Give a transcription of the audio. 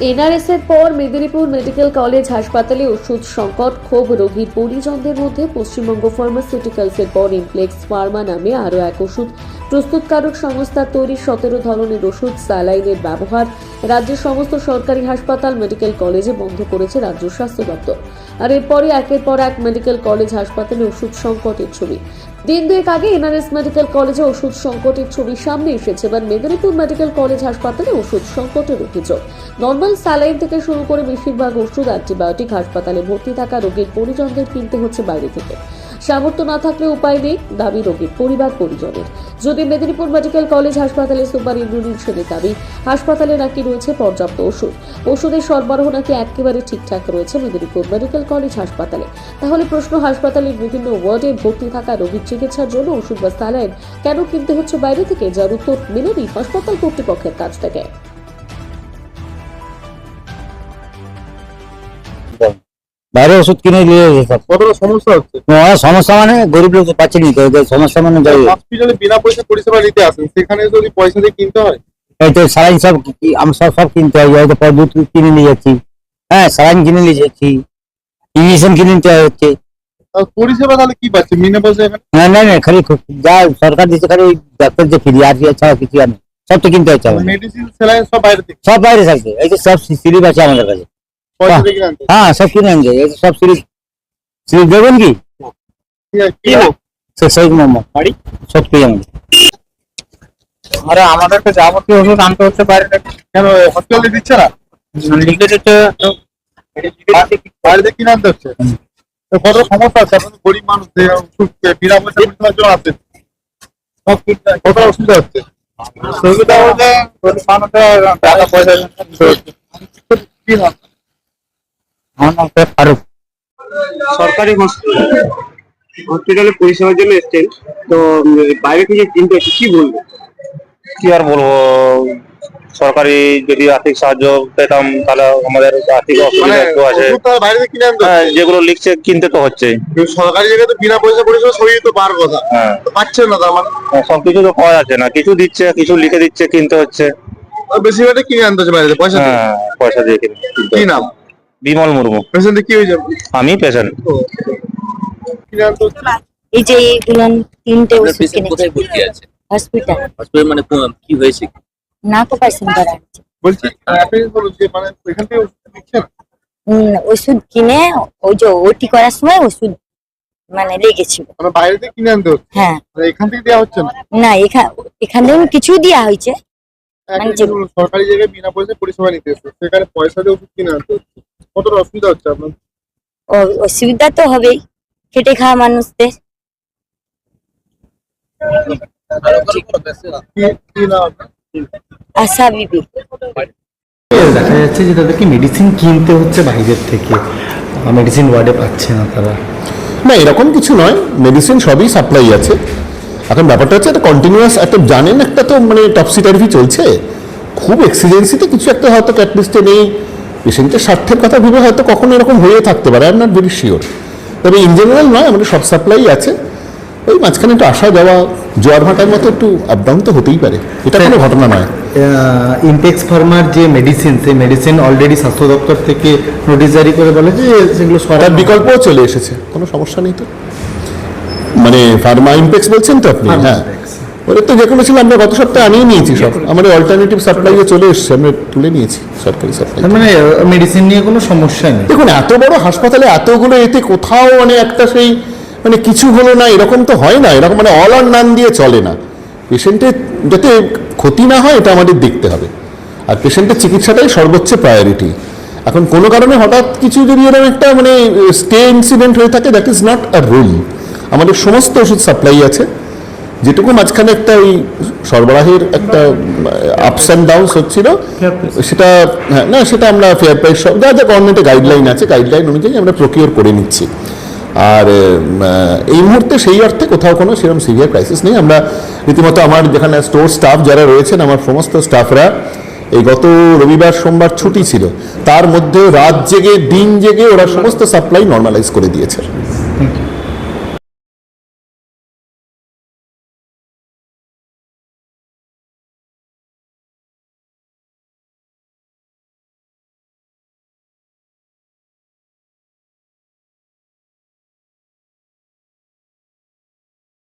NRS এর পর Medinipur medical college হাসপাতালে ওষুধ সংকট, ক্ষোভ রোগীর পরিজনদের মধ্যে পশ্চিমবঙ্গ ফার্মাসিউটিক্যালসের পর ইমপ্লেক্স ফার্মা নামে আরও এক ওষুধ প্রস্তুতকারক সংস্থার তৈরি সতেরো ধরনের ওষুধ, স্যালাইনের ব্যবহার, রাজ্যের সমস্ত সরকারি হাসপাতাল, মেডিকেল কলেজে বন্ধ করেছে রাজ্য স্বাস্থ্য দপ্তর। আর এরপরে একের পর এক মেডিকেল কলেজ হাসপাতালে ওষুধ সংকটের ছবি। দিন দুয়েক আগে এনআরএস মেডিকেল কলেজে ওষুধ সংকটের ছবি সামনে এসেছে, এবার মেদিনীপুর মেডিকেল কলেজ হাসপাতালে ওষুধ সংকটের অভিযোগ। নর্মাল স্যালাইন থেকে শুরু করে বেশিরভাগ ওষুধ অ্যান্টিবায়োটিক হাসপাতালে ভর্তি থাকা রোগীর পরিজনদের কিনতে হচ্ছে বাইরে থেকে। সামর্থ্য না থাকলে উপায় নেই, দাবি রোগীর পরিবার পরিজনের। যদি মেদিনীপুর মেডিকেল কলেজ হাসপাতালে সুপার সেনের দাবি, হাসপাতালে নাকি রয়েছে পর্যাপ্ত ওষুধ। ওষুধের সরবরাহ নাকি একেবারে ঠিকঠাক রয়েছে মেদিনীপুর মেডিকেল কলেজ হাসপাতালে। তাহলে প্রশ্ন, হাসপাতালের বিভিন্ন ওয়ার্ডে ভর্তি থাকা রোগীর চিকিৎসার জন্য ওষুধ বা স্যালাইন কেন কিনতে হচ্ছে বাইরে থেকে? যার উত্তর মেলেনি হাসপাতাল কর্তৃপক্ষের কাছ থেকে। বাইরে ওষুধ কিনে নিয়ে সব কতটা সমস্যা হচ্ছে? অনেক সমস্যা মানে গরিব লোক পাচ্ছে নি তো সমস্যা মানে যাই হসপিটালে বিনা পয়সা পরিষেবা নিতে আসেন সেখানে যদি পয়সা দিয়ে কিনতে হয়? এই তো স্যালাইন সব সব সব কিনতে হয় হয়তো পর দুধ কিনে নিয়ে যাচ্ছি। হ্যাঁ কিনে নিয়ে যাচ্ছি ইঞ্জেকশন কিনে নিতে হচ্ছে। পরিষেবা তাহলে কি পাচ্ছে বিনা পয়সা না না না খালি যা সরকার দিচ্ছে খালি ডাক্তার যে ফ্রি আর কি ছাড়া কিছু আর। সব তো কিনতে হচ্ছে মেডিসিন সব বাইরে সব বাইরে থাকছে এই যে সব সিলিপ আছে আমাদের কাছে। হয়। সব কিনে আনছে। এই যে সব সিলিপ সিলিপ দেবেন কি? শহীদ মোহাম্মদ। বাড়ি? সব পেয়ে আমাদের আরে আমাদেরকে যাবতীয় ওষুধ আনতে হচ্ছে বাইরে। কেন হসপিটালে দিচ্ছে না? লিখে দিচ্ছে। বাইরে কিনে আনতে হচ্ছে? কত সমস্যা আছে? আপনাদের গরিব মানুষ বিনা পয়সা পরিষেবার জন্য আসেন সব কত অসুবিধা হচ্ছে? সুবিধা মানুষের টাকা পয়সা? আমার নাম শেখ ফারুক। সরকারি হসপিটাল হসপিটালে পরিষেবার জন্য এসছেন। তো বাইরে থেকে কিনতে হচ্ছে কি বলব কি আর বলব? সরকারি যদি আর্থিক সাহায্য পেতাম তাহলে আমাদের আর্থিক মানে অসুবিধা একটু আছে। তো বাইরে কিনে আনতে হ্যাঁ, যেগুলো লিখছে কিনতে তো হচ্ছে। কিন্তু সরকারি জায়গায় তো বিনা পয়সা পরিষেবা সবই তো বার কথা। হ্যাঁ। তো না তার মানে? সবকিছু তো পাওয়া যাচ্ছে না। কিছু দিচ্ছে কিছু লিখে দিচ্ছে কিনতে হচ্ছে। আর বেশিরভাগটা কিনে আনতে হচ্ছে বাইরে পয়সা হ্যাঁ পয়সা দিয়ে কিনে কিনতে কি নাম? বিমল মুর্মু। পেশেন্টে কি হয়েছে আমি পেশেন্ট এই যে এইগুলো তিনটে ওষুধ কিনেছি কোথায় ভর্তি আছে? হসপিটাল হসপিটাল মানে কোন- কি হয়েছে? নাক অপারেশন করা হচ্ছে বলছি আপনি বলো যে মানে এখান থেকে ওষুধ দিচ্ছেন উম, ওষুধ কিনে ওই যে ওটি করার সময় ওষুধ মানে লেগেছিল। মানে বাইরে থেকে কিনে আনতে হচ্ছে? হ্যাঁ। মানে এখান থেকে দেওয়া হচ্ছে না? না এখান এখান থেকে কিছু দেওয়া হয়েছে। একটা মানে যে সরকারি জায়গায় বিনা পয়সায় পরিষেবা নিতে এসছে। সেখানে পয়সা দিয়ে ওষুধ কিনে আনতে হচ্ছে। কতটা অসুবিধা হচ্ছে আপনার? অসুবিধা তো হবেই খেটে খাওয়া মানুষদের। আশা বিবি। দেখা যাচ্ছে যে তাদেরকে মেডিসিন কিনতে হচ্ছে বাইরের থেকে। মেডিসিন ওয়ার্ডে পাচ্ছে না তারা। না এরকম কিছু নয়। মেডিসিন সবই সাপ্লাই আছে। এখন ব্যাপারটা হচ্ছে একটা কন্টিনিউয়াস একটা জানেন একটা তো মানে টপসি টাইপি চলছে। খুব এক্সিডেন্সিতে কিছু একটা হয়তো ক্যাটলিস্টে নেই। পেশেন্টের স্বার্থের কথা ভেবে হয়তো কখনো এরকম হয়ে থাকতে পারে I am not very sure তবে ইন জেনারেল নয় আমাদের সব সাপ্লাই আছে। ওই মাঝখানে একটু আসা যাওয়া জোয়ার ভাটার মতো একটু আপ ডাউন তো হতেই পারে। এটা কোনো ঘটনা নয়। ইমপেক্স ফার্মার যে মেডিসিন সেই মেডিসিন অলরেডি স্বাস্থ্য দপ্তর থেকে নোটিশ জারি করে বলে যে সেগুলো তার সরার বিকল্পও চলে এসেছে। কোনো সমস্যা নেই তো। মানে ফার্মা ইমপেক্স বলছেন তো আপনি? হ্যাঁ। ওদের তো যেগুলো ছিল আমরা গত সপ্তাহে আনিয়ে নিয়েছি সব। আমাদের অল্টারনেটিভ সাপ্লাইও চলে এসেছে আমরা তুলে নিয়েছি সরকারি সাপ্লাই মানে মেডিসিন নিয়ে কোনো সমস্যা নেই। দেখুন এত বড় হাসপাতালে এতগুলো এতে কোথাও মানে একটা সেই মানে কিছু হলো না এরকম তো হয় না। এরকম মানে অল আর নান দিয়ে চলে না। পেশেন্টের যাতে ক্ষতি না হয় এটা আমাদের দেখতে হবে। আর পেশেন্টের চিকিৎসাটাই সর্বোচ্চ প্রায়োরিটি এখন কোনো কারণে হঠাৎ কিছু যদি এরকম একটা মানে স্টে ইনসিডেন্ট হয়ে থাকে that is not a rule আমাদের সমস্ত ওষুধ সাপ্লাই আছে। যেটুকু মাঝখানে একটা ওই সরবরাহের একটা আপস অ্যান্ড ডাউনস হচ্ছিল সেটা হ্যাঁ না সেটা আমরা ফেয়ার প্রাইস সব যা যা গভর্নমেন্টের গাইডলাইন আছে গাইডলাইন অনুযায়ী আমরা প্রকিওর করে নিচ্ছি। আর এই মুহূর্তে সেই অর্থে কোথাও কোনো সেরকম সিভিয়ার ক্রাইসিস নেই। আমরা রীতিমতো আমার যেখানে স্টোর স্টাফ যারা রয়েছেন আমার সমস্ত স্টাফরা এই গত রবিবার সোমবার ছুটি ছিল তার মধ্যে রাত জেগে দিন জেগে ওরা সমস্ত সাপ্লাই নর্মালাইজ করে দিয়েছে।